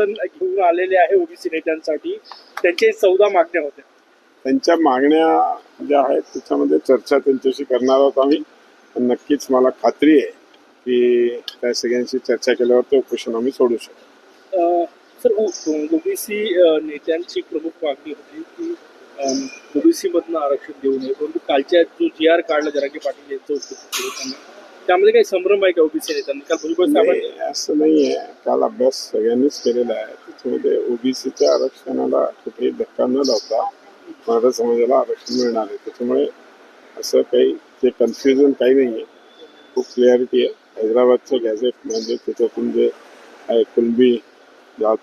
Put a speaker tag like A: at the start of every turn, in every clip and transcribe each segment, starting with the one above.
A: घेऊन आलेले आहे ओबीसी नेत्यांसाठी. त्यांचे चौदा मागण्या होत्या.
B: त्यांच्या मागण्या ज्या आहेत त्याच्यामध्ये चर्चा त्यांच्याशी करणार आहोत आम्ही. नक्कीच मला खात्री आहे की त्या सगळ्यांशी चर्चा केल्यावर ते उपोषण आम्ही सोडू शकतो.
A: सर ओबीसी नेत्यांची प्रमुख मागणी होती की ओबीसीमधनं आरक्षण देऊ नये परंतु कालच्या जो जी आर काढला जरांगे पाटील यांचं त्यामध्ये काही संभ्रम आहे का ओबीसी नेत्यांनी? काल भुजबळ साहेबांनी
B: असं नाही आहे काल अभ्यास सगळ्यांनीच केलेला आहे. त्याच्यामध्ये ओबीसीच्या आरक्षणाला कुठेही धक्का न लावता मराठा समाजाला आरक्षण मिळणार आहे. त्याच्यामुळे असं काही ते कन्फ्युजन काही नाही आहे खूप क्लिअरिटी आहे. हैदराबादचं गॅझेट म्हणजे त्याच्यातून जे आहे कुलबी जात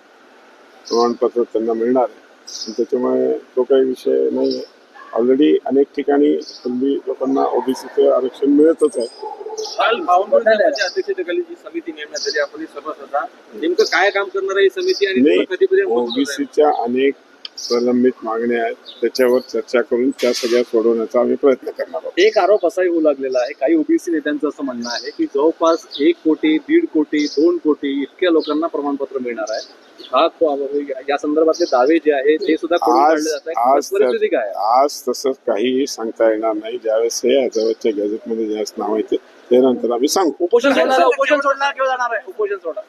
B: प्रमाणपत्र त्यांना मिळणार आहे. त्याच्यामुळे तो काही विषय नाही आहे ऑलरेडी अनेक ठिकाणी कुलबी लोकांना ओबीसीचं आरक्षण मिळतच आहे.
C: काल फाउंडेशनच्या अध्यक्षतेखाली जी समिती नेमण्यात आली. आपण सभासद होता नेमकं काय काम करणार आहे ही समिती आणि कधीपर्यंत?
B: ओबीसीच्या अनेक प्रलंबित मागण्या आहेत त्याच्यावर चर्चा करून त्या सगळ्या सोडवण्याचा आम्ही प्रयत्न करणार आहोत.
D: एक आरोप असाही होऊ लागलेला आहे काही ओबीसी नेत्यांचं असं म्हणणं आहे की जवळपास एक कोटी दीड कोटी दोन कोटी इतक्या लोकांना प्रमाणपत्र मिळणार आहे. हा या संदर्भातले दावे जे आहे ते सुद्धा काय
B: आज तसं काहीही सांगता येणार नाही. ज्यावेळेस हे हैदराबादच्या गॅझेटमध्ये ज्यावेळेस नाव येते ते नंतर आम्ही सांगू.
D: उपोषण सोडणार उपोषण सोडणार किंवा जाणार आहे? उपोषण सोडणार.